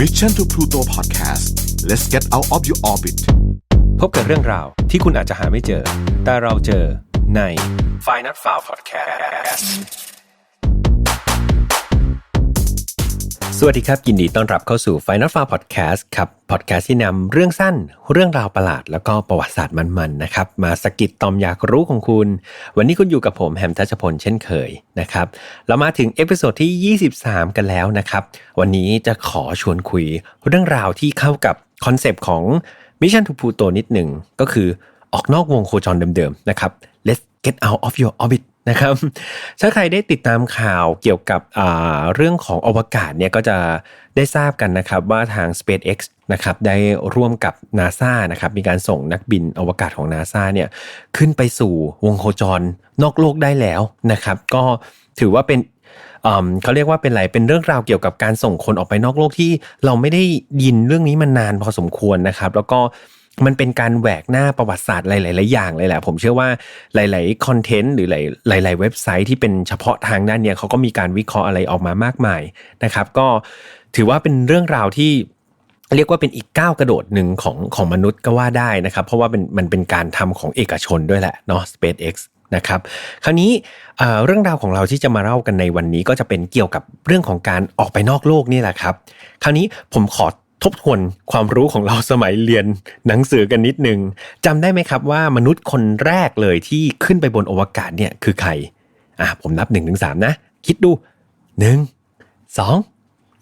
Mission to Pluto Podcast let's get out of your orbit พบกับเรื่องราวที่คุณอาจจะหาไม่เจอ แต่เราเจอใน f i n a l f i l e Podcast สวัสดีครับ ยินดีต้อนรับเข้าสู่ Final f i l e Podcast ครับพอดแคสต์ที่นำเรื่องสั้น เรื่องราวประหลาด แล้วก็ประวัติศาสตร์มันๆนะครับ มาสกิดตอมอยากรู้ของคุณ วันนี้คุณอยู่กับผมแฮมทัชพลเช่นเคยนะครับ เรามาถึงเอพิโซดที่ 23 กันแล้วนะครับ วันนี้จะขอชวนคุยเรื่องราวที่เข้ากับคอนเซปต์ของ Mission to Pluto นิดหนึ่งก็คือออกนอกวงโคจรเดิมๆนะครับ Let's get out of your orbit นะครับ ถ้าใครได้ติดตามข่าวเกี่ยวกับเรื่องของอวกาศเนี่ยก็จะได้ทราบกันนะครับว่าทาง SpaceX นะครับได้ร่วมกับ NASA นะครับมีการส่งนักบินอวกาศของ NASA เนี่ยขึ้นไปสู่วงโคจรนอกโลกได้แล้วนะครับ ก็ถือว่าเป็นเขาเรียกว่าเป็นอะไร เป็นเรื่องราวเกี่ยวกับการส่งคนออกไปนอกโลกที่เราไม่ได้ยินเรื่องนี้มานานพอสมควรนะครับ แล้วก็ มันเป็นการแหวกหน้าประวัติศาสตร์หลาย ๆ อย่างเลยแหละ ผมเชื่อว่าหลาย ๆ คอนเทนต์หรือหลาย ๆ เว็บไซต์ที่เป็นเฉพาะทางด้านเนี้ยเขาก็มีการวิเคราะห์อะไรออกมามากมายนะครับ ก็ถือว่าเป็นเรื่องราวที่เรียกว่าเป็นอีกก้าวกระโดดหนึ่งของของมนุษย์ก็ว่าได้นะครับ เพราะว่าเป็นมันเป็นการทำของเอกชนด้วยแหละเนาะ SpaceX นะครับคราวนี้เรื่องราวของเราที่จะมาเล่ากันในวันนี้ก็จะเป็นเกี่ยวกับเรื่องของการออกไปนอกโลกนี่แหละครับ คราวนี้ผมขอ ทบทวนความรู้ของเราสมัยเรียนหนังสือกันนิดนึงจำได้ไหมครับว่ามนุษย์คนแรกเลยที่ขึ้นไปบนอวกาศเนี่ยคือใครอะผมนับ1นถึงสนะ คิดดู 1 2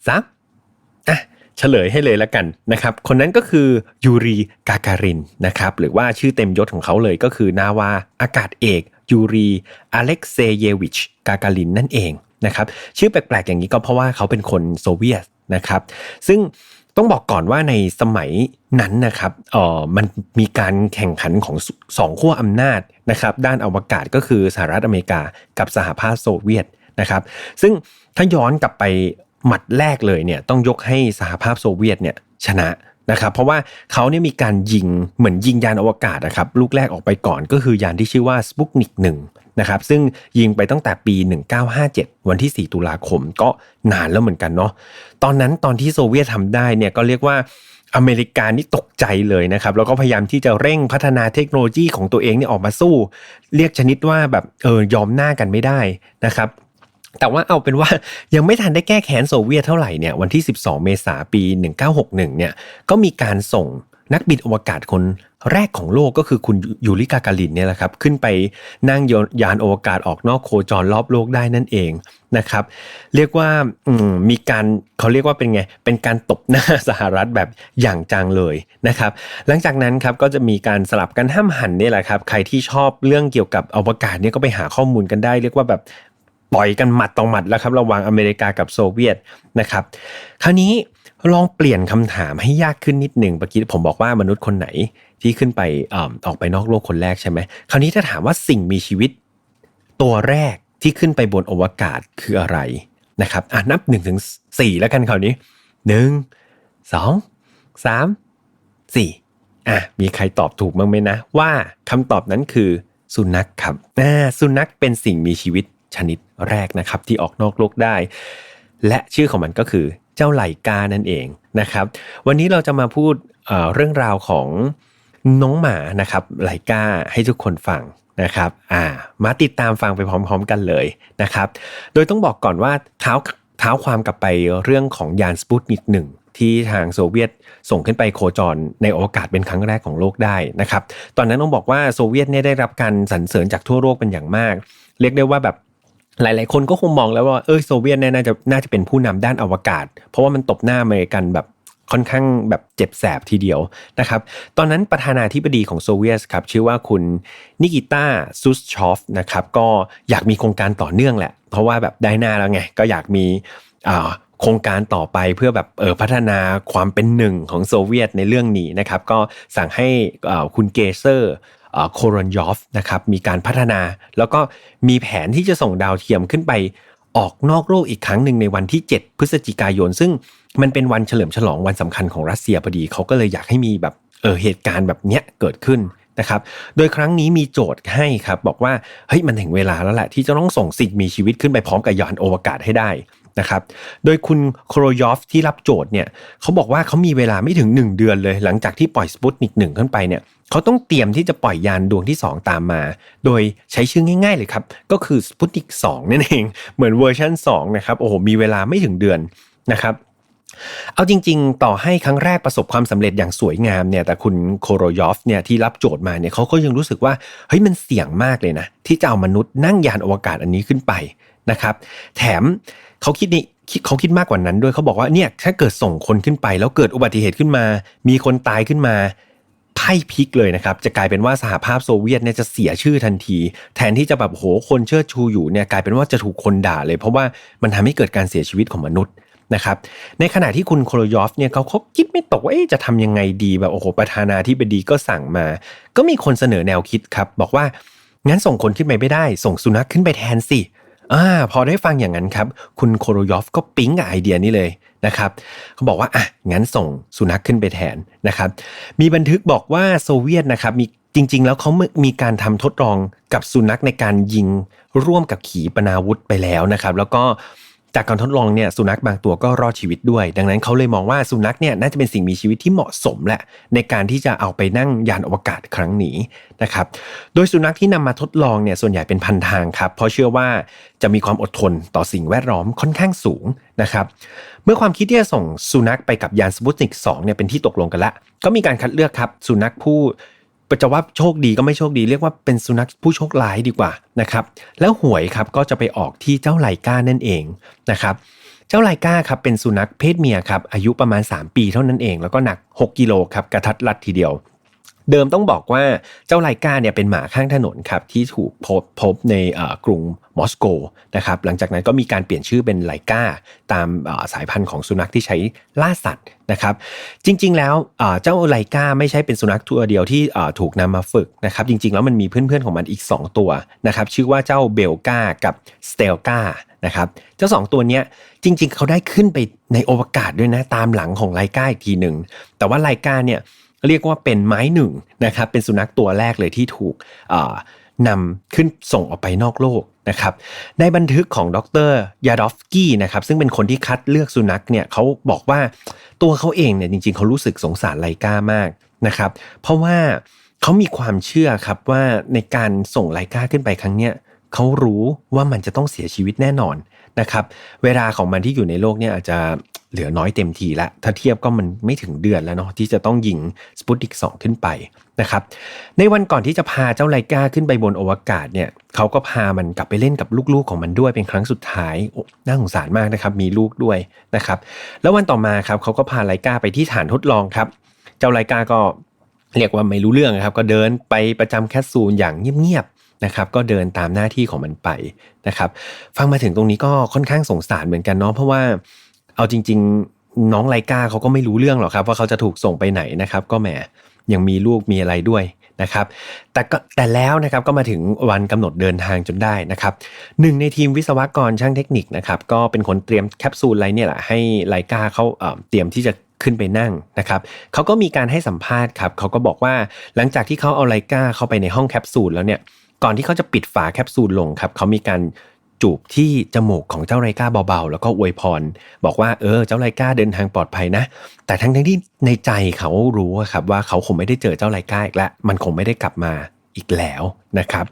3อะเฉลยให้เลยแล้วกันนะครับ คนนั้นก็คือยูรีกาการินนะครับ หรือว่าชื่อเต็มยศของเขาเลยก็คือนาวาอากาศเอกยูรีอเล็กเซเยวิชกาการินนั่นเองนะครับ ชื่อแปลกๆอย่างนี้ก็เพราะว่าเขาเป็นคนโซเวียตนะครับ ซึ่ง ต้องบอกก่อนว่าในสมัยนั้นนะครับเอ่อมันมีการแข่งขันของสองขั้วอำนาจนะครับด้านอวกาศก็คือสหรัฐอเมริกากับสหภาพโซเวียตนะครับ ซึ่งถ้าย้อนกลับไปหมัดแรกเลยเนี่ยต้องยกให้สหภาพโซเวียตเนี่ยชนะนะครับเพราะว่าเขาเนี่ยมีการยิงเหมือนยิงยานอวกาศนะครับลูกแรกออกไปก่อนก็คือยานที่ชื่อว่าสปุกนิกหนึ่ง นะครับซึ่งยิงไปตั้งแต่ปี 1957 วันที่ 4 ตุลาคมก็นานแล้วเหมือนกันเนาะตอนนั้นตอนที่โซเวียตทำได้เนี่ยก็เรียกว่าอเมริกานี่ตกใจเลยนะครับแล้วก็พยายามที่จะเร่งพัฒนาเทคโนโลยีของตัวเองเนี่ยออกมาสู้ เรียกชนิดว่าแบบเออยอมหน้ากันไม่ได้นะครับแต่ว่าเอาเป็นว่ายังไม่ทันได้แก้แค้นโซเวียตเท่าไหร่เนี่ยวันที่ 12 เมษายนปี 1961 เนี่ยก็มีการส่ง นักบินอวกาศคนแรกของโลกก็คือคุณยูริกากาลินเนี่ยแหละครับขึ้นไปนั่งยานอวกาศออกนอกโคจรรอบโลกได้นั่นเองนะครับ เรียกว่ามีการเขาเรียกว่าเป็นไงเป็นการตบหน้าสหรัฐแบบอย่างจังเลยนะครับ หลังจากนั้นครับก็จะมีการสลับกันห้ามหันเนี่ยแหละครับ ใครที่ชอบเรื่องเกี่ยวกับอวกาศเนี่ยก็ไปหาข้อมูลกันได้ เรียกว่าแบบปล่อยกันหมัดต่อหมัดแล้วครับระหว่างอเมริกากับโซเวียตนะครับ คราวนี้ ลองเปลี่ยนคำถามให้ยากขึ้นนิดหนึ่งเมื่อกี้ผมบอกว่ามนุษย์คนไหนที่ขึ้นไปอออกไปนอกโลกคนแรกใช่ไหมคราวนี้ถ้าถามว่าสิ่งมีชีวิต ตัวแรกที่ขึ้นไปบนอวกาศคืออะไรนะครับอะนับหนึ่งถึงสี่แล้วกันคราวนี้หนึ่งสองสามสี่อะมีใครตอบถูกบ้างไหมนะ ว่าคำตอบนั้นคือสุนัขครับอ่าสุนัขเป็นสิ่งมีชีวิตชนิดแรกนะครับที่ออกนอกโลกได้ และชื่อของมันก็คือ เจ้าไหลกานั่นเองนะครับ วันนี้เราจะมาพูดเเรื่องราวของน้องหมานะครับไหลกาให้ทุกคนฟังนะครับ อ่า มาติดตามฟังไปพร้อมๆกันเลยนะครับ โดยต้องบอกก่อนว่าเท้าเท้าความกลับไปเรื่องของยานสปุตนิกหนึ่งที่ทางโซเวียตส่งขึ้นไปโคจรในโอกาสเป็นครั้งแรกของโลกได้นะครับ ตอนนั้นต้องบอกว่าโซเวียตเนี่ยได้รับการสรรเสริญจากทั่วโลกเป็นอย่างมาก เรียกได้ว่าแบบ หลาย ๆ คนก็คงมองแล้วว่าเออโซเวียตเนี่ยน่าจะน่าจะเป็นผู้นำด้านอวกาศ เพราะว่ามันตบหน้าอเมริกันแบบค่อนข้างแบบเจ็บแสบทีเดียวนะครับ ตอนนั้นประธานาธิบดีของโซเวียตครับชื่อว่าคุณนิกิต้าซูสชอฟนะครับก็อยากมีโครงการต่อเนื่องแหละ เพราะว่าแบบได้หน้าแล้วไง ก็อยากมีโครงการต่อไปเพื่อแบบเออพัฒนาความเป็นหนึ่งของโซเวียตในเรื่องนี้นะครับ ก็สั่งให้คุณเกเซอร์ โครอนยอฟนะครับมีการพัฒนา แล้วก็มีแผนที่จะส่งดาวเทียมขึ้นไปออกนอกโลกอีกครั้งหนึ่งในวันที่ 7 พฤศจิกายน ซึ่งมันเป็นวันเฉลิมฉลองวันสำคัญของรัสเซียพอดีเขาก็เลยอยากให้มีแบบเออเหตุการณ์แบบเนี้ยเกิดขึ้นนะครับ โดยครั้งนี้มีโจทย์ให้ครับ บอกว่าเฮ้ยมันถึงเวลาแล้วแหละ ที่จะต้องส่งสิ่งมีชีวิตขึ้นไปพร้อมกับยานอวกาศให้ได้นะครับ โดยคุณโครยอฟที่รับโจทย์เนี่ยเขาบอกว่าเขามีเวลาไม่ถึง 1 เดือนเลย หลังจากที่ปล่อยสปุตนิกหนึ่งขึ้นไปเนี่ย เขาต้องเตรียมที่จะปล่อยยานดวงที่ 2 ตามมา โดยใช้ชื่อง่ายๆเลยครับ ก็คือสปุติก2นั่นเอง เหมือนเวอร์ชัน2นะครับ โอ้โห มีเวลาไม่ถึงเดือนนะครับเอาจริง ๆ ต่อให้ครั้งแรกประสบความสำเร็จอย่างสวยงามเนี่ย แต่คุณโคโรยอฟเนี่ยที่รับโจทย์มาเนี่ยเขาก็ยังรู้สึกว่า เฮ้ยมันเสี่ยงมากเลยนะ ที่จะเอามนุษย์นั่งยานอวกาศอันนี้ขึ้นไปนะครับ แถมเขาคิดนี่เขาคิดมากกว่านั้นด้วยเขาบอกว่าเนี่ยถ้าเกิดส่งคนขึ้นไป แล้วเกิดอุบัติเหตุขึ้นมา มีคนตายขึ้นมา ไพ่พลิกเลยนะครับ จะกลายเป็นว่าสหภาพโซเวียตเนี่ยจะเสียชื่อทันที แทนที่จะแบบโหคนเชิดชูอยู่เนี่ยกลายเป็นว่าจะถูกคนด่าเลย เพราะว่ามันทำให้เกิดการเสียชีวิตของมนุษย์นะครับในขณะที่คุณโคโรยอฟเนี่ยเขาเขาคิดไม่ตกว่าจะทำยังไงดีแบบโอ้โหประธานาธิบดีก็สั่งมา ก็มีคนเสนอแนวคิดครับ บอกว่างั้นส่งคนขึ้นไปไม่ได้ ส่งสุนัขขึ้นไปแทนสิ อ่าพอได้ฟังอย่างนั้นครับ คุณโคโรยอฟก็ปิ๊งไอเดียนี้เลยนะครับเขาบอกว่าอะงั้นส่งสุนัขขึ้นไปแทนนะครับ มีบันทึกบอกว่าโซเวียตนะครับมีจริง ๆ แล้วเขามีการทำทดลองกับสุนัขในการยิงร่วมกับขีปนาวุธไปแล้วนะครับ แล้วก็ จากการทดลองเนี่ยสุนัขบางตัวก็รอดชีวิตด้วย ดังนั้นเขาเลยมองว่าสุนัขเนี่ยน่าจะเป็นสิ่งมีชีวิตที่เหมาะสมแหละ ในการที่จะเอาไปนั่งยานอวกาศครั้งนี้นะครับโดยสุนัขที่นำมาทดลองเนี่ยส่วนใหญ่เป็นพันทางครับเพราะเชื่อว่าจะมีความอดทนต่อสิ่งแวดล้อมค่อนข้างสูงนะครับเมื่อความคิดที่จะส่งสุนัขไปกับยานสปุตนิก2เนี่ยเป็นที่ตกลงกันละก็มีการคัดเลือกครับสุนัขผู้ จะว่าโชคดีก็ไม่โชคดีเรียกว่าเป็นสุนัขผู้โชคร้ายดีกว่านะครับแล้วหวยครับก็จะไปออกที่เจ้าไลก้านั่นเองนะครับเจ้าไลก้าครับเป็นสุนัขเพศเมียครับอายุประมาณ 3 ปีเท่านั้นเอง แล้วก็หนัก 6 กิโลครับกระทัดรัดทีเดียว เดิมต้องบอกว่าเจ้าไลกาเนี่ยเป็นหมาข้างถนนครับที่ถูกพบพบในกรุงมอสโกนะครับหลังจากนั้นก็มีการเปลี่ยนชื่อเป็นไลกาตามสายพันธุ์ของสุนัขที่ใช้ล่าสัตว์นะครับจริงๆแล้วเจ้าไลกาไม่ใช่เป็นสุนัขตัวเดียวที่ถูกนำมาฝึกนะครับจริงๆแล้วมันมีเพื่อนๆของมันอีก 2 ตัวนะครับชื่อว่าเจ้าเบลกากับสเตลกานะครับเจ้าสองตัวเนี้ยจริง ๆเขาได้ขึ้นไปในอวกาศด้วยนะตามหลังของไลกาอีกทีหนึ่งแต่ว่าไลกาเนี่ย เรียกว่าเป็นไม้หนึ่งนะครับเป็นสุนัขตัวแรกเลยที่ถูกนำขึ้นส่งออกไปนอกโลกนะครับในบันทึกของดรยาดอฟกี้นะครับซึ่งเป็นคนที่คัดเลือกสุนัขเนี่ยเขาบอกว่าตัวเขาเองเนี่ยจริงๆเขารู้สึกสงสารไลกามากนะครับเพราะว่าเขามีความเชื่อครับว่าในการส่งไลกาขึ้นไปครั้งเนี้ยเขารู้ว่ามันจะต้องเสียชีวิตแน่นอนนะครับเวลาของมันที่อยู่ในโลกเนี่ยอาจจะ เหลือน้อยเต็มทีและถ้าเทียบก็มันไม่ถึงเดือนแล้วเนาะที่จะต้องยิงสปุตติก2ขึ้นไปนะครับในวันก่อนที่จะพาเจ้าไลกาขึ้นไปบนอวกาศเนี่ยเขาก็พามันกลับไปเล่นกับลูกๆของมันด้วยเป็นครั้งสุดท้ายน่าสงสารมากนะครับมีลูกด้วยนะครับแล้ววันต่อมาครับเขาก็พาไลกาไปที่ฐานทดลองครับ เจ้าไลกาก็เรียกว่าไม่รู้เรื่องครับ ก็เดินไปประจำแคสซูลอย่างเงียบนะครับก็เดินตามหน้าที่ของมันไปนะครับ ฟังมาถึงตรงนี้ก็ค่อนข้างสงสารเหมือนกันเนาะเพราะว่า เอาจริง ๆ น้องไลกาเขาก็ไม่รู้เรื่องหรอกครับ ว่าเขาจะถูกส่งไปไหนนะครับ ก็แหมยังมีลูกมีอะไรด้วยนะครับ แต่ก็แต่แล้วนะครับก็มาถึงวันกำหนดเดินทางจนได้นะครับหนึ่งในทีมวิศวกรช่างเทคนิคนะครับ ก็เป็นคนเตรียมแคปซูลอะไรเนี่ยแหละให้ไลกาเขาเตรียมที่จะขึ้นไปนั่งนะครับเขาก็มีการให้สัมภาษณ์ครับเขาก็บอกว่าหลังจากที่เขาเอาไลกาเข้าไปในห้องแคปซูลแล้วเนี่ยก่อนที่เขาจะปิดฝาแคปซูลลงครับเขามีการ จูบที่จมูกของเจ้าไรกาเบาๆ แล้วก็อวยพร บอกว่าเออเจ้าไรกาเดินทางปลอดภัยนะ แต่ทั้งทั้งที่ในใจเขารู้ครับว่าเขาคงไม่ได้เจอเจ้าไรกาอีกแล้วมันคงไม่ได้กลับมา อีกแล้วนะครับ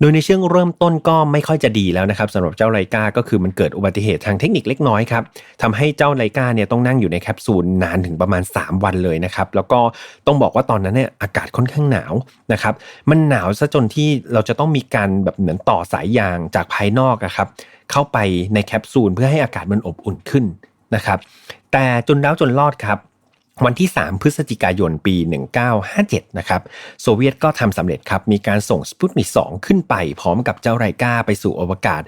โดยในช่วงเริ่มต้นก็ไม่ค่อยจะดีแล้วนะครับสำหรับเจ้าไลกาก็คือมันเกิดอุบัติเหตุทางเทคนิคเล็กน้อยครับทำให้เจ้าไลกาเนี่ยต้องนั่งอยู่ในแคปซูลนานถึงประมาณ 3 วันเลยนะครับแล้วก็ต้องบอกว่าตอนนั้นเนี่ยอากาศค่อนข้างหนาวนะครับมันหนาวซะจนที่เราจะต้องมีการแบบเหมือนต่อสายยางจากภายนอกครับเข้าไปในแคปซูลเพื่อให้อากาศมันอบอุ่นขึ้นนะครับแต่จนแล้วจนรอดครับ วันที่ 3 พฤศจิกายนปี 1957 นะครับ โซเวียตก็ทำสำเร็จครับ มีการส่งสปุตนิก2ขึ้นไป พร้อมกับเจ้าไรกาไปสู่อวกาศ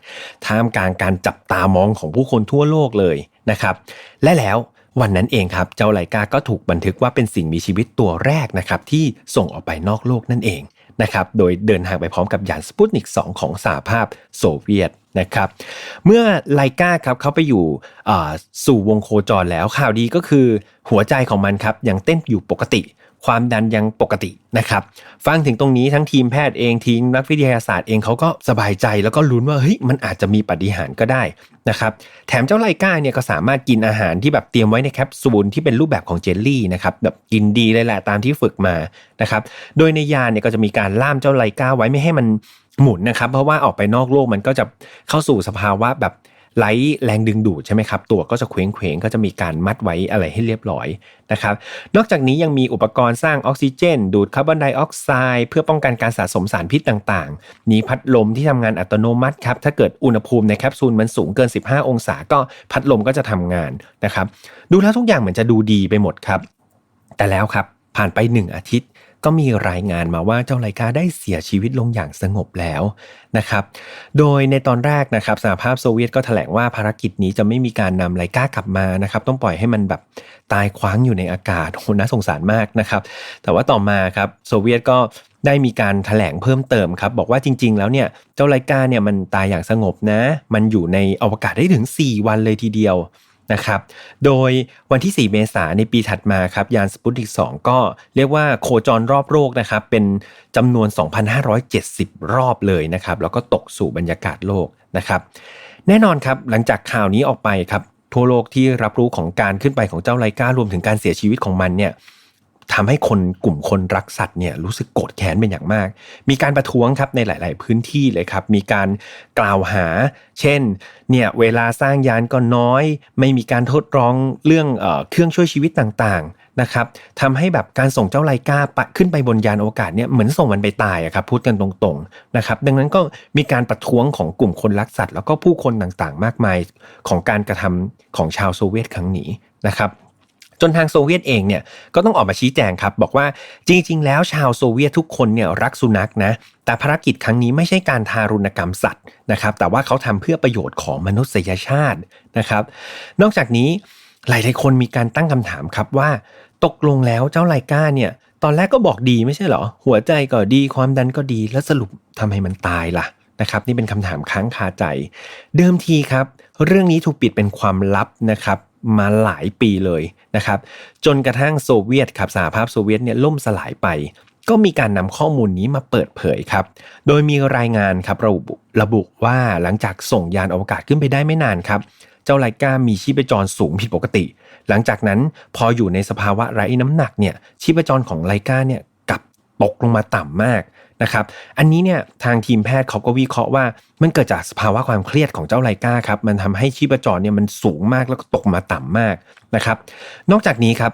ท่ามกลางการจับตามองของผู้คนทั่วโลกเลยนะครับ และแล้ววันนั้นเองครับ เจ้าไรกาก็ถูกบันทึกว่าเป็นสิ่งมีชีวิตตัวแรกนะครับที่ส่งออกไปนอกโลกนั่นเอง นะครับโดยเดินทางไปพร้อมกับยานสปุตนิก 2 ของสหภาพโซเวียตนะครับเมื่อไลกาครับเขาไปอยู่สู่วงโคจรแล้วข่าวดีก็คือหัวใจของมันครับยังเต้นอยู่ปกติ ความดันยังปกตินะครับ ฟังถึงตรงนี้ทั้งทีมแพทย์เองทีมนักวิทยาศาสตร์เองเขาก็สบายใจแล้วก็ลุ้นว่าเฮ้ยมันอาจจะมีปฏิหารก็ได้นะครับ แถมเจ้าไลก้าเนี่ยก็สามารถกินอาหารที่แบบเตรียมไว้ในแคปซูลที่เป็นรูปแบบของเจลลี่นะครับแบบกินดีเลยแหละตามที่ฝึกมานะครับ โดยในยาเนี่ยก็จะมีการล่ามเจ้าไลก้าไว้ไม่ให้มันหมุนนะครับ เพราะว่าออกไปนอกโลกมันก็จะเข้าสู่สภาวะแบบ ไร้แรงดึงดูดใช่ไหมครับ ตัวก็จะเคว้งเคว้งก็จะมีการมัดไว้อะไรให้เรียบร้อยนะครับ นอกจากนี้ยังมีอุปกรณ์สร้างออกซิเจน ดูดคาร์บอนไดออกไซด์เพื่อป้องกันการสะสมสารพิษต่างๆ มีพัดลมที่ทำงานอัตโนมัติครับ ถ้าเกิดอุณหภูมิในแคปซูลมันสูงเกิน 15 องศาก็พัดลมก็จะทำงานนะครับ ดูแล้วทุกอย่างเหมือนจะดูดีไปหมดครับ แต่แล้วครับผ่านไป 1 อาทิตย์ ก็มีรายงานมาว่าเจ้าไลกาได้เสียชีวิตลงอย่างสงบแล้วนะครับ โดยในตอนแรกนะครับสหภาพโซเวียตก็ถแถลงว่าภารกิจนี้จะไม่มีการนำไลกากลับมานะครับ ต้องปล่อยให้มันแบบตายคว้างอยู่ในอากาศโหน่าสงสารมากนะครับ แต่ว่าต่อมาครับโซเวียตก็ได้มีการถแถลงเพิ่มเติมครับ บอกว่าจริง ๆ แล้วเนี่ยเจ้าไลกาเนี่ยมันตายอย่างสงบนะ มันอยู่ในอวกาศได้ถึง 4 วันเลยทีเดียว นะครับ โดยวันที่ 4 เมษายนในปีถัดมาครับ ยานสปุตติก2ก็เรียกว่าโคจรรอบโลกนะครับ เป็นจำนวน 2,570 รอบเลยนะครับ แล้วก็ตกสู่บรรยากาศโลกนะครับ แน่นอนครับ หลังจากข่าวนี้ออกไปครับ ทั่วโลกที่รับรู้ของการขึ้นไปของเจ้าไลกา รวมถึงการเสียชีวิตของมันเนี่ย ทำให้คนกลุ่มคนรักสัตว์เนี่ยรู้สึกโกรธแค้นเป็นอย่างมาก มีการประท้วงครับในหลาย ๆ พื้นที่เลยครับ มีการกล่าวหา เช่น เนี่ยเวลาสร้างยานก็น้อย ไม่มีการทดลองเรื่องเอเครื่องช่วยชีวิตต่าง ๆ นะครับทำให้แบบการส่งเจ้าไลกาปะขึ้นไปบนยานอวกาศเนี่ยเหมือนส่งมันไปตายอะครับ พูดกันตรง ๆ นะครับ ดังนั้นก็มีการประท้วงของกลุ่มคนรักสัตว์ แล้วก็ผู้คนต่าง ๆ มากมายของการกระทำของชาวโซเวียตครั้งนี้นะครับ จนทางโซเวียตเองเนี่ยก็ต้องออกมาชี้แจงครับ บอกว่าจริง ๆ แล้วชาวโซเวียตทุกคนเนี่ยรักสุนัขนะแต่ภารกิจครั้งนี้ไม่ใช่การทารุณกรรมสัตว์นะครับ แต่ว่าเขาทำเพื่อประโยชน์ของมนุษยชาตินะครับ นอกจากนี้หลายๆคนมีการตั้งคำถามครับว่า ตกลงแล้วเจ้าไลกาเนี่ยตอนแรกก็บอกดีไม่ใช่เหรอ หัวใจก็ดีความดันก็ดีแล้วสรุปทำไมมันตายล่ะนะครับ นี่เป็นคำถามค้างคาใจ เดิมทีครับ เรื่องนี้ถูกปิดเป็นความลับนะครับ มาหลายปีเลยนะครับจนกระทั่งโซเวียตครับสหภาพโซเวียตเนี่ยล่มสลายไป ก็มีการนำข้อมูลนี้มาเปิดเผยครับ โดยมีรายงานครับระบุระบุว่าหลังจากส่งยานอวกาศขึ้นไปได้ไม่นานครับ เจ้าไลกามีชีพจรสูงผิดปกติ หลังจากนั้นพออยู่ในสภาวะไร้น้ำหนักเนี่ยชีพจรของไลกาเนี่ยกลับตกลงมาต่ำมาก นะครับ อันนี้เนี่ยทางทีมแพทย์เขาก็วิเคราะห์ว่า มันเกิดจากสภาวะความเครียดของเจ้าไลกาครับ มันทำให้ชีพจรเนี่ยมันสูงมากแล้วก็ตกมาต่ำมากนะครับ นอกจากนี้ครับ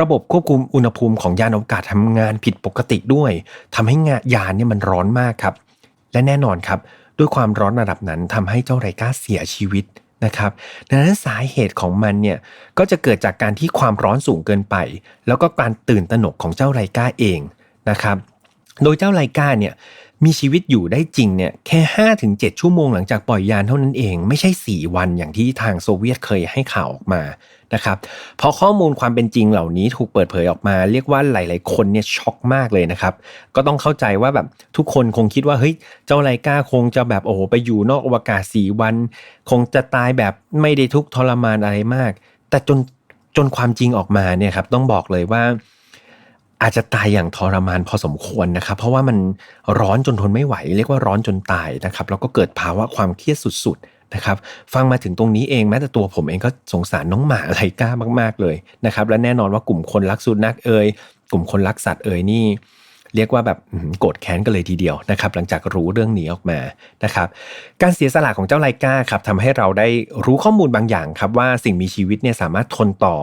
ระบบควบคุมอุณหภูมิของยานอวกาศทำงานผิดปกติด้วยทำให้งายานเนี่ยมันร้อนมากครับ และแน่นอนครับ ด้วยความร้อนระดับนั้นทำให้เจ้าไลกาเสียชีวิตนะครับดังนั้นสาเหตุของมันเนี่ยก็จะเกิดจากการที่ความร้อนสูงเกินไป แล้วก็การตื่นตระหนกของเจ้าไลกาเองนะครับ โดยเจ้าไลกาเนี่ยมีชีวิตอยู่ได้จริงเนี่ยแค่5ถึง7ชั่วโมงหลังจากปล่อยยานเท่านั้นเอง ไม่ใช่ 4 วันอย่างที่ทางโซเวียตเคยให้ข่าวออกมานะครับพอข้อมูลความเป็นจริงเหล่านี้ถูกเปิดเผยออกมา เรียกว่าหลาย ๆ คนเนี่ยช็อกมากเลยนะครับ ก็ต้องเข้าใจว่าแบบทุกคนคงคิดว่าเฮ้ยเจ้าไลกาคงจะแบบโอ้โหไปอยู่นอกอวกาศ4วัน คงจะตายแบบไม่ได้ทุกทรมานอะไรมาก แต่จนจนความจริงออกมาเนี่ยครับต้องบอกเลยว่า อาจจะตายอย่างทรมานพอสมควรนะครับ เพราะว่ามันร้อนจนทนไม่ไหว เรียกว่าร้อนจนตายนะครับแล้วก็เกิดภาวะความเครียดสุดๆนะครับฟังมาถึงตรงนี้เองแม้แต่ตัวผมเองก็สงสารน้องหมาไลก้ามาก ๆเลยนะครับและแน่นอนว่ากลุ่มคนรักสุนัขเอ่ยกลุ่มคนรักสัตว์เอ่ยนี่ เรียกว่าแบบโกรธแค้นกันเลยทีเดียวนะครับ หลังจากรู้เรื่องนี้ออกมานะครับ การเสียสละของเจ้าไลกาครับทำให้เราได้รู้ข้อมูลบางอย่างครับว่าสิ่งมีชีวิตเนี่ยสามารถทนต่อ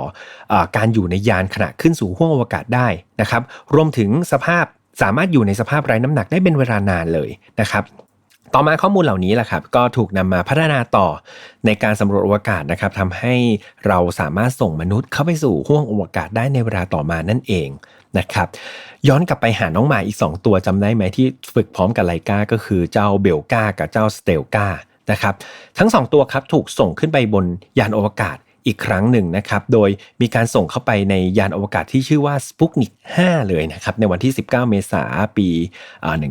อการอยู่ในยานขณะขึ้นสู่ห้วงอวกาศได้นะครับ รวมถึงสภาพสามารถอยู่ในสภาพไร้น้ำหนักได้เป็นเวลานานเลยนะครับต่อมาข้อมูลเหล่านี้แหละครับก็ถูกนำมาพัฒนาต่อในการสำรวจอวกาศนะครับทำให้เราสามารถส่งมนุษย์เข้าไปสู่ห้วงอวกาศได้ในเวลาต่อมานั่นเอง นะครับย้อนกลับไปหาน้องหมาอีก 2 ตัวจำได้ไหมที่ฝึกพร้อมกับไลกาก็คือเจ้าเบลกากับเจ้าสเตลกานะครับทั้ง 2 ตัวครับถูกส่งขึ้นไปบนยานอวกาศ อีกครั้งหนึ่งนะครับ โดยมีการส่งเข้าไปในยานอวกาศที่ชื่อว่าสปุกนิก5เลยนะครับในวันที่ 19 เมษายนปี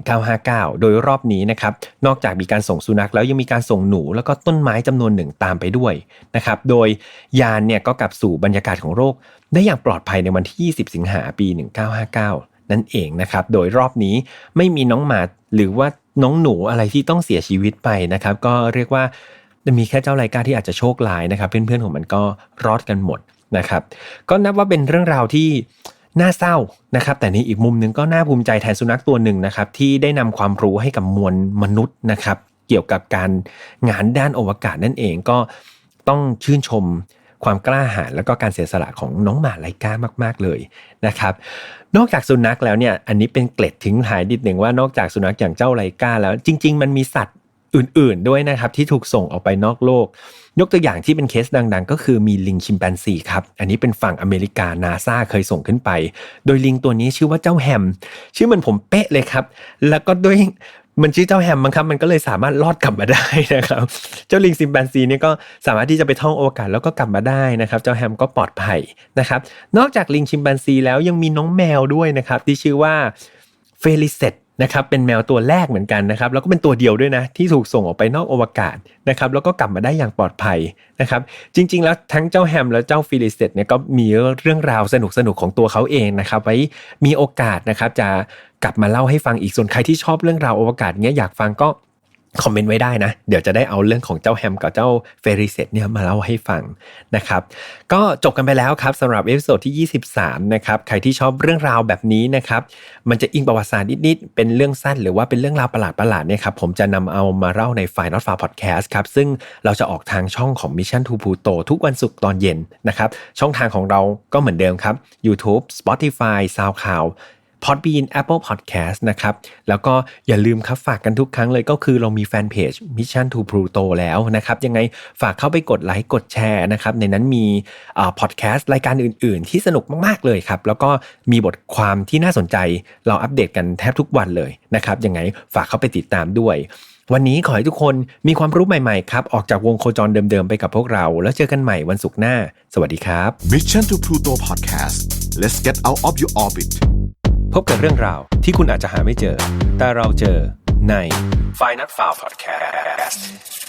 1959 โดยรอบนี้นะครับนอกจากมีการส่งสุนัขแล้วยังมีการส่งหนูแล้วก็ต้นไม้จำนวนหนึ่งตามไปด้วยนะครับโดยยานเนี่ยก็กลับสู่บรรยากาศของโลกได้อย่างปลอดภัยในวันที่ 20 สิงหาปี 1959นั่นเองนะครับ โดยรอบนี้ไม่มีน้องหมาหรือว่าน้องหนูอะไรที่ต้องเสียชีวิตไปนะครับ ก็เรียกว่า จะมีแค่เจ้าไลกาที่อาจจะโชคร้ายนะครับ เพื่อนๆของมันก็รอดกันหมดนะครับ ก็นับว่าเป็นเรื่องราวที่น่าเศร้านะครับ แต่ในอีกมุมหนึ่งก็น่าภูมิใจแทนสุนัขตัวหนึ่งนะครับ ที่ได้นำความรู้ให้กับมวลมนุษย์นะครับ เกี่ยวกับการงานด้านอวกาศนั่นเองก็ต้องชื่นชมความกล้าหาญแล้วก็การเสียสละของน้องหมาไลกามากๆเลยนะครับ นอกจากสุนัขแล้วเนี่ยอันนี้เป็นเกล็ดทิ้งท้ายนิดหนึ่งว่านอกจากสุนัขอย่างเจ้าไลกาแล้ว จริง ๆ มันมีสัตว์ อื่นๆด้วยนะครับที่ถูกส่งออกไปนอกโลก ยกตัวอย่างที่เป็นเคสดังๆ ก็คือมีลิงชิมแปนซีครับอันนี้เป็นฝั่งอเมริกานาซาเคยส่งขึ้นไป โดยลิงตัวนี้ชื่อว่าเจ้าแฮม ชื่อเหมันผมเป๊ะเลยครับ แล้วก็ด้วยมันชื่อเจ้าแฮมมั้งครับมันก็เลยสามารถรอดกลับมาได้นะครับ เจ้าลิงซิมแปนซีนี่ก็สามารถที่จะไปท่องโอกาสแล้วก็กลับมาได้นะครับ เจ้าแฮมก็ปลอดภัยนะครับ นอกจากลิงชิมแปนซีแล้วยังมีน้องแมวด้วยนะครับที่ชื่อว่าเฟลิเซต นะครับเป็นแมวตัวแรกเหมือนกันนะครับแล้วก็เป็นตัวเดียวด้วยนะที่ถูกส่งออกไปนอกอวกาศนะครับแล้วก็กลับมาได้อย่างปลอดภัยนะครับจริง ๆ แล้วทั้งเจ้าแฮมและเจ้าฟิลิเซตเนี่ยก็มีเรื่องราวสนุกๆของตัวเขาเองนะครับไว้มีโอกาสนะครับจะกลับมาเล่าให้ฟังอีกส่วนใครที่ชอบเรื่องราวอวกาศเนี้ยอยากฟังก็ คอมเมนต์ไว้ได้นะ เดี๋ยวจะได้เอาเรื่องของเจ้าแฮมกับเจ้าเฟริเซตเนี่ยมาเล่าให้ฟังนะครับ ก็จบกันไปแล้วครับสำหรับเอพิโซดที่ 23 นะครับ ใครที่ชอบเรื่องราวแบบนี้นะครับ มันจะอิงประวัติศาสตร์นิดๆ เป็นเรื่องสั้นหรือว่าเป็นเรื่องราวประหลาดๆเนี่ยครับ ผมจะนำเอามาเล่าในไฟล์ Not Far Podcast ครับ ซึ่งเราจะออกทางช่องของ Mission to Pluto ทุกวันศุกร์ตอนเย็นนะครับ ช่องทางของเราก็เหมือนเดิมครับ YouTube Spotify SoundCloud Podbean Apple Podcast นะครับ แล้วก็อย่าลืมครับฝากกันทุกครั้งเลยก็คือเรามีแฟนเพจ Mission to Pluto แล้วนะครับ ยังไงฝากเข้าไปกดไลค์กดแชร์นะครับ ในนั้นมีพอดแคสต์รายการอื่น ๆ ที่สนุกมาก ๆ เลยครับ แล้วก็มีบทความที่น่าสนใจเราอัปเดตกันแทบทุกวันเลยนะครับยังไงฝากเข้าไปติดตามด้วยวันนี้ขอให้ทุกคนมีความรู้ใหม่ ๆ ครับ ออกจากวงโคจรเดิม ๆ ไปกับพวกเรา แล้วเจอกันใหม่วันศุกร์หน้า สวัสดีครับ Mission to Pluto Podcast let's get out of your orbit พบกับเรื่องราวที่คุณอาจจะหาไม่เจอ แต่เราเจอใน f i n a l f i l e Podcast